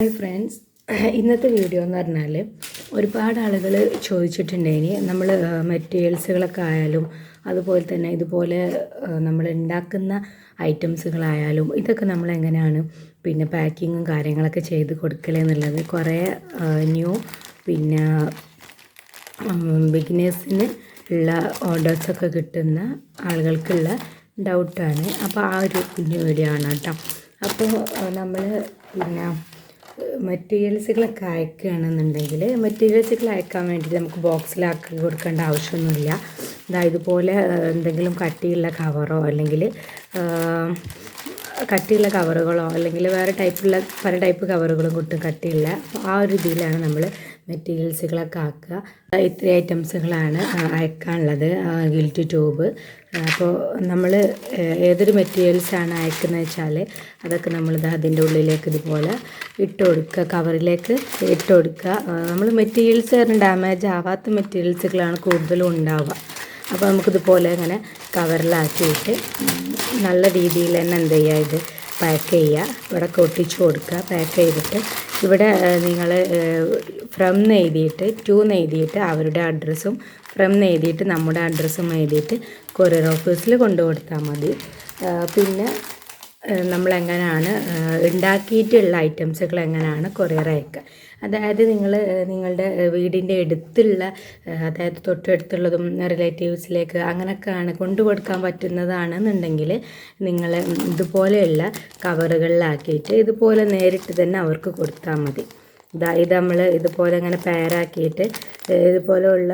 Hi friends ഇന്നത്തെ video എന്ന് പറഞ്ഞാൽ ഒരുപാട് ആളുകൾ ചോദിച്ചിട്ടുണ്ടേനി നമ്മൾ മെറ്റീരിയൽസുകളൊക്കെ ആയാലും അതുപോലെ തന്നെ ഇതുപോലെ നമ്മൾ ഉണ്ടാക്കുന്ന ഐറ്റംസുകളായാലും ഇതൊക്കെ നമ്മൾ എങ്ങനെയാണ് പിന്നെ പാക്കിങ്ങും കാര്യങ്ങളൊക്കെ ചെയ്ത് കൊടുക്കലെന്നുള്ളത് കുറേ ന്യൂ പിന്നെ ബിഗിനേഴ്സിന് ഉള്ള ഓർഡേഴ്സൊക്കെ കിട്ടുന്ന ആളുകൾക്കുള്ള ഡൗട്ടാണ് അപ്പോൾ ആ ഒരു കുഞ്ഞു വീഡിയോ ആണ് കേട്ടോ. അപ്പോൾ നമ്മൾ പിന്നെ മെറ്റീരിയൽസുകളൊക്കെ അയക്കുകയാണെന്നുണ്ടെങ്കിൽ മെറ്റീരിയൽസുകൾ അയക്കാൻ വേണ്ടി നമുക്ക് ബോക്സിലാക്കി കൊടുക്കേണ്ട ആവശ്യമൊന്നുമില്ല. ഇതാ ഇതുപോലെ എന്തെങ്കിലും കട്ടിയുള്ള കവറോ അല്ലെങ്കിൽ കട്ടിയുള്ള കവറുകളോ അല്ലെങ്കിൽ വേറെ ടൈപ്പുള്ള പല ടൈപ്പ് കവറുകളും കിട്ടും കട്ടിയുള്ള ആ ഒരു രീതിയിലാണ് നമ്മൾ മെറ്റീരിയൽസുകളൊക്കെ ആക്കുക. ഇത്രയും ഐറ്റംസുകളാണ് അയക്കാനുള്ളത് ഗിൽറ്റ് ട്യൂബ്. അപ്പോൾ നമ്മൾ ഏതൊരു മെറ്റീരിയൽസാണ് അയക്കുന്നത് വെച്ചാൽ അതൊക്കെ നമ്മളിത് അതിന്റെ ഉള്ളിലേക്ക് ഇതുപോലെ ഇട്ട് കൊടുക്കുക കവറിലേക്ക് ഇട്ട് കൊടുക്കുക. നമ്മൾ മെറ്റീരിയൽസ് ഡാമേജ് ആവാത്ത മെറ്റീരിയൽസുകളാണ് കൂടുതലും ഉണ്ടാവുക. അപ്പോൾ നമുക്കിതുപോലെ ഇങ്ങനെ കവറിലാക്കിയിട്ട് നല്ല രീതിയിൽ തന്നെ എന്ത് ചെയ്യുക ഇത് പാക്ക് ചെയ്യുക. ഇവിടെ കൊട്ടിച്ച് കൊടുക്കുക. പാക്ക് ചെയ്തിട്ട് ഇവിടെ നിങ്ങൾ ഫ്രം എഴുതിയിട്ട് ടു എഴുതിയിട്ട് അവരുടെ അഡ്രസ്സും ഫ്രം എഴുതിയിട്ട് നമ്മുടെ അഡ്രസ്സും എഴുതിയിട്ട് കൊറിയർ ഓഫീസിൽ കൊണ്ടു കൊടുത്താൽ മതി. പിന്നെ നമ്മളെങ്ങനെയാണ് ഉണ്ടാക്കിയിട്ടുള്ള ഐറ്റംസുകൾ എങ്ങനെയാണ് കൊറിയർ അയക്കുക. അതായത് നിങ്ങൾ നിങ്ങളുടെ വീടിന്റെ അടുത്തുള്ള അതായത് തൊട്ടടുത്തുള്ളതും റിലേറ്റീവ്സിലേക്ക് അങ്ങനെയൊക്കെയാണ് കൊണ്ടു കൊടുക്കാൻ പറ്റുന്നതാണെന്നുണ്ടെങ്കിൽ നിങ്ങൾ ഇതുപോലെയുള്ള കവറുകളിലാക്കിയിട്ട് ഇതുപോലെ നേരിട്ട് തന്നെ അവർക്ക് കൊടുത്താൽ മതി. ഇതാ ഇത് നമ്മൾ ഇതുപോലെ ഇങ്ങനെ പേരാക്കിയിട്ട് ഇതുപോലെയുള്ള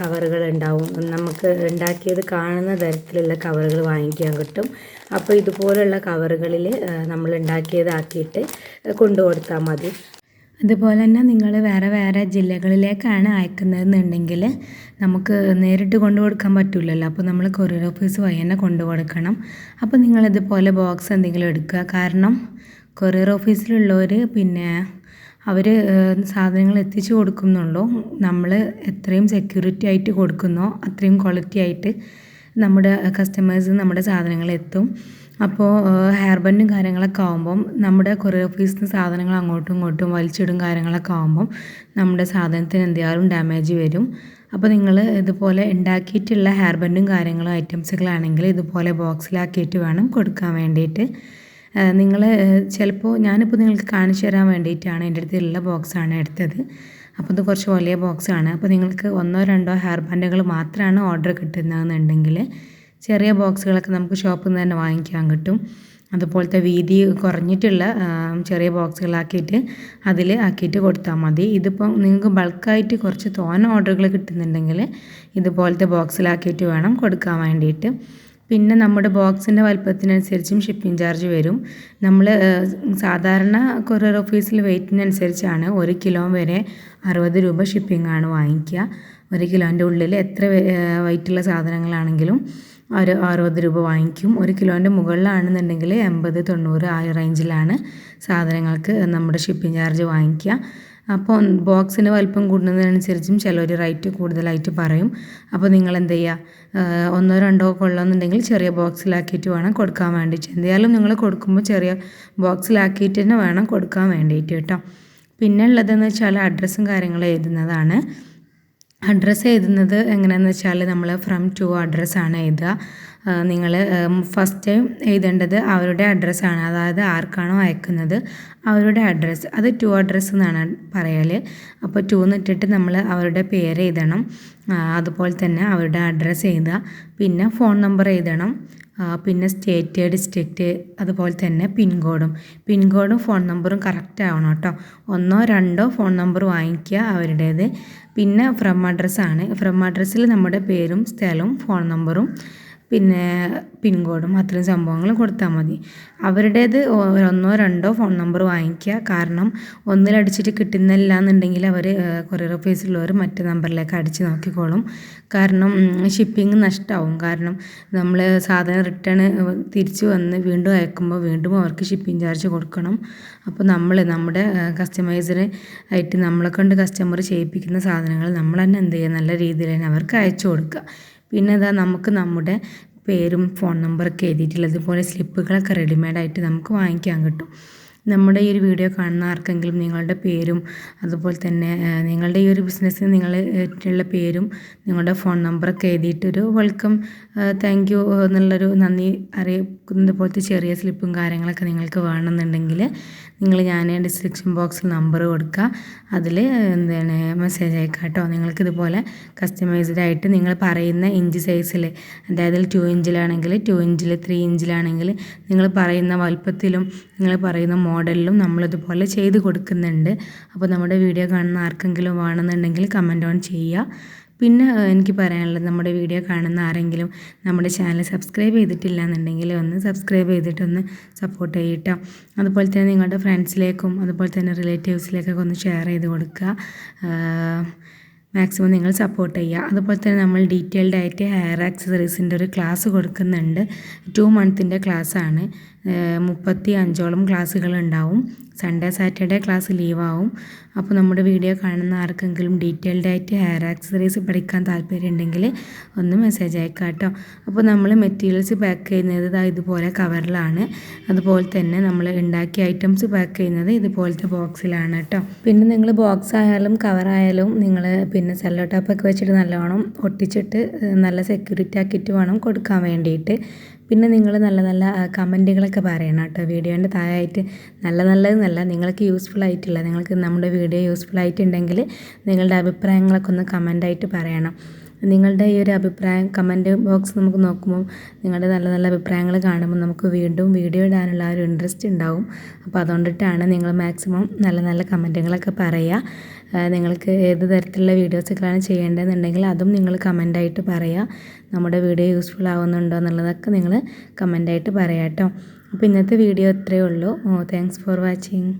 കവറുകൾ ഉണ്ടാവും. നമുക്ക് ഉണ്ടാക്കിയത് കാണുന്ന തരത്തിലുള്ള കവറുകൾ വാങ്ങിക്കാൻ കിട്ടും. അപ്പോൾ ഇതുപോലെയുള്ള കവറുകളിൽ നമ്മൾ ഉണ്ടാക്കിയതാക്കിയിട്ട് കൊണ്ടു കൊടുത്താൽ മതി. അതുപോലെ തന്നെ നിങ്ങൾ വേറെ വേറെ ജില്ലകളിലേക്കാണ് അയക്കുന്നതെന്നുണ്ടെങ്കിൽ നമുക്ക് നേരിട്ട് കൊണ്ടു കൊടുക്കാൻ പറ്റില്ലല്ലോ അപ്പോൾ നമ്മൾ കൊറിയർ ഓഫീസ് വഴി തന്നെ കൊണ്ടു കൊടുക്കണം. അപ്പോൾ നിങ്ങളിതുപോലെ ബോക്സ് എന്തെങ്കിലും എടുക്കുക. കാരണം കൊറിയർ ഓഫീസിലുള്ളവർ പിന്നെ അവർ സാധനങ്ങൾ എത്തിച്ചു കൊടുക്കുന്നുള്ളൂ. നമ്മൾ എത്രയും സെക്യൂരിറ്റി ആയിട്ട് കൊടുക്കുന്നോ അത്രയും ക്വാളിറ്റി ആയിട്ട് നമ്മുടെ കസ്റ്റമേഴ്സ് നമ്മുടെ സാധനങ്ങൾ എത്തും അപ്പോൾ ഹെയർ ബണ്ടും കാര്യങ്ങളൊക്കെ ആകുമ്പം നമ്മുടെ കൊറിയർ ഓഫീസിൽ നിന്ന് സാധനങ്ങൾ അങ്ങോട്ടും ഇങ്ങോട്ടും വലിച്ചിടും കാര്യങ്ങളൊക്കെ ആകുമ്പം നമ്മുടെ സാധനത്തിന് എന്തെങ്കിലും ഡാമേജ് വരും. അപ്പോൾ നിങ്ങൾ ഇതുപോലെ ഉണ്ടാക്കിയിട്ടുള്ള ഹെയർ ബണ്ടും കാര്യങ്ങളും ഐറ്റംസുകളാണെങ്കിൽ ഇതുപോലെ ബോക്സിലാക്കിയിട്ട് വേണം കൊടുക്കാൻ വേണ്ടിയിട്ട്. നിങ്ങൾ ചിലപ്പോൾ ഞാനിപ്പോൾ നിങ്ങൾക്ക് കാണിച്ചു തരാൻ വേണ്ടിയിട്ടാണ് എന്റെ അടുത്തുള്ള ബോക്സാണ് എടുത്തത്. അപ്പോൾ ഇത് കുറച്ച് വലിയ ബോക്സാണ് അപ്പോൾ നിങ്ങൾക്ക് ഒന്നോ രണ്ടോ ഹെയർ ബാൻഡുകൾ മാത്രമാണ് ഓർഡർ കിട്ടുന്നതെന്നുണ്ടെങ്കിൽ ചെറിയ ബോക്സുകളൊക്കെ നമുക്ക് ഷോപ്പിൽ നിന്ന് തന്നെ വാങ്ങിക്കാൻ കിട്ടും. അതുപോലത്തെ വീതി കുറഞ്ഞിട്ടുള്ള ചെറിയ ബോക്സുകളാക്കിയിട്ട് അതിൽ ആക്കിയിട്ട് കൊടുത്താൽ മതി. ഇതിപ്പോൾ നിങ്ങൾക്ക് ബൾക്കായിട്ട് കുറച്ച് തോന ഓർഡറുകൾ കിട്ടുന്നുണ്ടെങ്കിൽ ഇതുപോലത്തെ ബോക്സിലാക്കിയിട്ട് വേണം കൊടുക്കാൻ വേണ്ടിയിട്ട്. പിന്നെ നമ്മുടെ ബോക്സിന്റെ വലുപ്പത്തിനനുസരിച്ചും ഷിപ്പിംഗ് ചാർജ് വരും. നമ്മൾ സാധാരണ കൊറിയർ ഓഫീസിൽ വെയിറ്റിനനുസരിച്ചാണ് ഒരു കിലോ വരെ അറുപത് രൂപ ഷിപ്പിംഗ് ആണ് വാങ്ങിക്കുക. ഒരു കിലോന്റെ ഉള്ളിൽ എത്ര വെയിറ്റുള്ള സാധനങ്ങളാണെങ്കിലും ഒരു അറുപത് രൂപ വാങ്ങിക്കും. ഒരു കിലോന്റെ മുകളിലാണെന്നുണ്ടെങ്കിൽ എൺപത് തൊണ്ണൂറ് ആ റേഞ്ചിലാണ് സാധനങ്ങൾക്ക് നമ്മുടെ ഷിപ്പിംഗ് ചാർജ് വാങ്ങിക്കുക. അപ്പോൾ ബോക്സിന് വലിപ്പം കൂടുന്നതിനനുസരിച്ചും ചിലർ റേറ്റ് കൂടുതലായിട്ട് പറയും. അപ്പോൾ നിങ്ങൾ എന്ത് ചെയ്യുക ഒന്നോ രണ്ടോ കൊള്ളുന്നുണ്ടെങ്കിൽ ചെറിയ ബോക്സിലാക്കിയിട്ട് വേണം കൊടുക്കാൻ വേണ്ടിയിട്ട്. എന്തായാലും നിങ്ങൾ കൊടുക്കുമ്പോൾ ചെറിയ ബോക്സിലാക്കിയിട്ട് തന്നെ വേണം കൊടുക്കാൻ വേണ്ടിയിട്ട് കേട്ടോ. പിന്നെ ഉള്ളതെന്ന് വെച്ചാൽ അഡ്രസ്സും കാര്യങ്ങളും എഴുതുന്നതാണ്. അഡ്രസ്സ് എഴുതുന്നത് എങ്ങനെയാണെന്ന് വെച്ചാൽ നമ്മൾ ഫ്രം ടു അഡ്രസ്സാണ് എഴുതുക. നിങ്ങൾ ഫസ്റ്റ് എഴുതേണ്ടത് അവരുടെ അഡ്രസ്സാണ് അതായത് ആർക്കാണോ അയക്കുന്നത് അവരുടെ അഡ്രസ്സ് അത് ടു അഡ്രസ്സ് എന്നാണ് പറയൽ അപ്പോൾ ടു എന്നിട്ടിട്ട് നമ്മൾ അവരുടെ പേര് എഴുതണം. അതുപോലെ തന്നെ അവരുടെ അഡ്രസ്സ് എഴുതുക. പിന്നെ ഫോൺ നമ്പർ എഴുതണം. പിന്നെ സ്റ്റേറ്റ് ഡിസ്ട്രിക്റ്റ് അതുപോലെ തന്നെ പിൻകോഡും. പിൻകോഡും ഫോൺ നമ്പറും കറക്റ്റ് ആവണം കേട്ടോ. ഒന്നോ രണ്ടോ ഫോൺ നമ്പർ വാങ്ങിക്കുക അവരുടേത്. പിന്നെ ഫ്രം അഡ്രസ്സാണ് ഫ്രം അഡ്രസ്സിൽ നമ്മുടെ പേരും സ്ഥലവും ഫോൺ നമ്പറും പിന്നെ പിൻകോഡും അത്രയും സംഭവങ്ങളും കൊടുത്താൽ മതി. അവരുടേത് ഒന്നോ രണ്ടോ ഫോൺ നമ്പർ വാങ്ങിക്കുക കാരണം ഒന്നിലടിച്ചിട്ട് കിട്ടുന്നില്ല എന്നുണ്ടെങ്കിൽ അവർ കൊറിയർ ഓഫീസിലുള്ളവർ മറ്റു നമ്പറിലേക്ക് അടിച്ച് നോക്കിക്കോളും. കാരണം ഷിപ്പിംഗ് നഷ്ടമാവും കാരണം നമ്മൾ സാധനം റിട്ടേൺ തിരിച്ചു വന്ന് വീണ്ടും അയക്കുമ്പോൾ വീണ്ടും അവർക്ക് ഷിപ്പിംഗ് ചാർജ് കൊടുക്കണം. അപ്പോൾ നമ്മൾ നമ്മുടെ കസ്റ്റമൈസറെ ആയിട്ട് നമ്മളെ കൊണ്ട് കസ്റ്റമർ ചെയ്യിപ്പിക്കുന്ന സാധനങ്ങൾ നമ്മൾ തന്നെ എന്ത് ചെയ്യുക? നല്ല രീതിയിൽ തന്നെ അവർക്ക് അയച്ചു കൊടുക്കുക. പിന്നെ ഇതാ നമുക്ക് നമ്മുടെ പേരും ഫോൺ നമ്പറൊക്കെ എഴുതിയിട്ടുള്ളത് ഇതുപോലെ സ്ലിപ്പുകളൊക്കെ റെഡിമെയ്ഡായിട്ട് നമുക്ക് വാങ്ങിക്കാൻ കിട്ടും. നമ്മുടെ ഈ ഒരു വീഡിയോ കാണുന്ന ആർക്കെങ്കിലും നിങ്ങളുടെ പേരും അതുപോലെ തന്നെ നിങ്ങളുടെ ഈ ഒരു ബിസിനസ്സിന് നിങ്ങൾ ഉള്ള പേരും നിങ്ങളുടെ ഫോൺ നമ്പറൊക്കെ എഴുതിയിട്ടൊരു വെൽക്കം താങ്ക് യു എന്നുള്ളൊരു നന്ദി അറിയിക്കുന്നത് പോലത്തെ ചെറിയ സ്ലിപ്പും കാര്യങ്ങളൊക്കെ നിങ്ങൾക്ക് വേണമെന്നുണ്ടെങ്കിൽ നിങ്ങൾ ഞാൻ ഡിസ്ക്രിപ്ഷൻ ബോക്സിൽ നമ്പർ കൊടുക്കുക. അതിൽ എന്താണ് മെസ്സേജ് അയക്കാം കേട്ടോ. നിങ്ങൾക്ക് ഇതുപോലെ കസ്റ്റമൈസ്ഡ് ആയിട്ട് നിങ്ങൾ പറയുന്ന ഇഞ്ച് സൈസിൽ അതായത് ടു ഇഞ്ചിലാണെങ്കിൽ ടു ഇഞ്ചിൽ ത്രീ ഇഞ്ചിലാണെങ്കിൽ നിങ്ങൾ പറയുന്ന വലുപ്പത്തിലും നിങ്ങൾ പറയുന്ന മോഡലിലും നമ്മളിതുപോലെ ചെയ്ത് കൊടുക്കുന്നുണ്ട്. അപ്പോൾ നമ്മുടെ വീഡിയോ കാണുന്ന ആർക്കെങ്കിലും വേണമെന്നുണ്ടെങ്കിൽ കമന്റ് ഓൺ ചെയ്യുക. പിന്നെ എനിക്ക് പറയാനുള്ളത് നമ്മുടെ വീഡിയോ കാണുന്ന ആരെങ്കിലും നമ്മുടെ ചാനൽ സബ്സ്ക്രൈബ് ചെയ്തിട്ടില്ല എന്നുണ്ടെങ്കിൽ ഒന്ന് സബ്സ്ക്രൈബ് ചെയ്തിട്ടൊന്ന് സപ്പോർട്ട് ചെയ്യട്ടോ. അതുപോലെ തന്നെ നിങ്ങളുടെ ഫ്രണ്ട്സിലേക്കും അതുപോലെ തന്നെ റിലേറ്റീവ്സിലേക്കൊക്കെ ഒന്ന് ഷെയർ ചെയ്ത് കൊടുക്കുക. മാക്സിമം നിങ്ങൾ സപ്പോർട്ട് ചെയ്യുക. അതുപോലെ തന്നെ നമ്മൾ ഡീറ്റെയിൽഡ് ആയിട്ട് ഹെയർ ആക്സസറീസിന്റെ ഒരു ക്ലാസ് കൊടുക്കുന്നുണ്ട്. ടു മന്തിന്റെ ക്ലാസ്സാണ്. മുപ്പത്തി അഞ്ചോളം ക്ലാസ്സുകൾ ഉണ്ടാവും സൺഡേ സാറ്റർഡേ ക്ലാസ് ലീവാവും അപ്പോൾ നമ്മുടെ വീഡിയോ കാണുന്ന ആർക്കെങ്കിലും ഡീറ്റെയിൽഡ് ആയിട്ട് ഹെയർ ആക്സസറീസ് പഠിക്കാൻ താല്പര്യം ഉണ്ടെങ്കിൽ ഒന്ന് മെസ്സേജ് അയക്കാം കേട്ടോ അപ്പോൾ നമ്മൾ മെറ്റീരിയൽസ് പാക്ക് ചെയ്യുന്നത് ഇതാ ഇതുപോലെ കവറിലാണ് അതുപോലെ തന്നെ നമ്മൾ ഉണ്ടാക്കിയ ഐറ്റംസ് പാക്ക് ചെയ്യുന്നത് ഇതുപോലത്തെ ബോക്സിലാണ് കേട്ടോ പിന്നെ നിങ്ങൾ ബോക്സ് ആയാലും കവറായാലും നിങ്ങൾ പിന്നെ സെല്ലോ ടാപ്പൊക്കെ വെച്ചിട്ട് നല്ലോണം ഒട്ടിച്ചിട്ട് നല്ല സെക്യൂരിറ്റി ആക്കിയിട്ട് വേണം കൊടുക്കാൻ വേണ്ടിയിട്ട്. പിന്നെ നിങ്ങൾ നല്ല നല്ല കമന്റുകളൊക്കെ പറയണം കേട്ടോ. വീഡിയോന്റെ താഴെയായിട്ട് നല്ല നല്ലതെന്നല്ല നിങ്ങൾക്ക് യൂസ്ഫുൾ ആയിട്ടില്ല നിങ്ങൾക്ക് നമ്മുടെ വീഡിയോ യൂസ്ഫുൾ ആയിട്ടുണ്ടെങ്കിൽ നിങ്ങളുടെ അഭിപ്രായങ്ങളൊക്കെ ഒന്ന് കമന്റായിട്ട് പറയണം. നിങ്ങളുടെ ഈ ഒരു അഭിപ്രായം കമന്റ് ബോക്സ് നമുക്ക് നോക്കുമ്പോൾ നിങ്ങളുടെ നല്ല നല്ല അഭിപ്രായങ്ങൾ കാണുമ്പോൾ നമുക്ക് വീണ്ടും വീഡിയോ ഇടാനുള്ള ഒരു ഇൻട്രസ്റ്റ് ഉണ്ടാവും. അപ്പോൾ അതുകൊണ്ടിട്ടാണ് നിങ്ങൾ മാക്സിമം നല്ല നല്ല കമന്റുകളൊക്കെ പറയുക. നിങ്ങൾക്ക് ഏത് തരത്തിലുള്ള വീഡിയോസൊക്കെയാണ് ചെയ്യേണ്ടതെന്നുണ്ടെങ്കിൽ അതും നിങ്ങൾ കമന്റായിട്ട് പറയുക നമ്മുടെ വീഡിയോ യൂസ്ഫുൾ ആവുന്നുണ്ടോ എന്നുള്ളതൊക്കെ നിങ്ങൾ കമന്റായിട്ട് പറയാം കേട്ടോ അപ്പോൾ ഇന്നത്തെ വീഡിയോ ഇത്രയേ ഉള്ളൂ. ഓ താങ്ക്സ് ഫോർ വാച്ചിങ്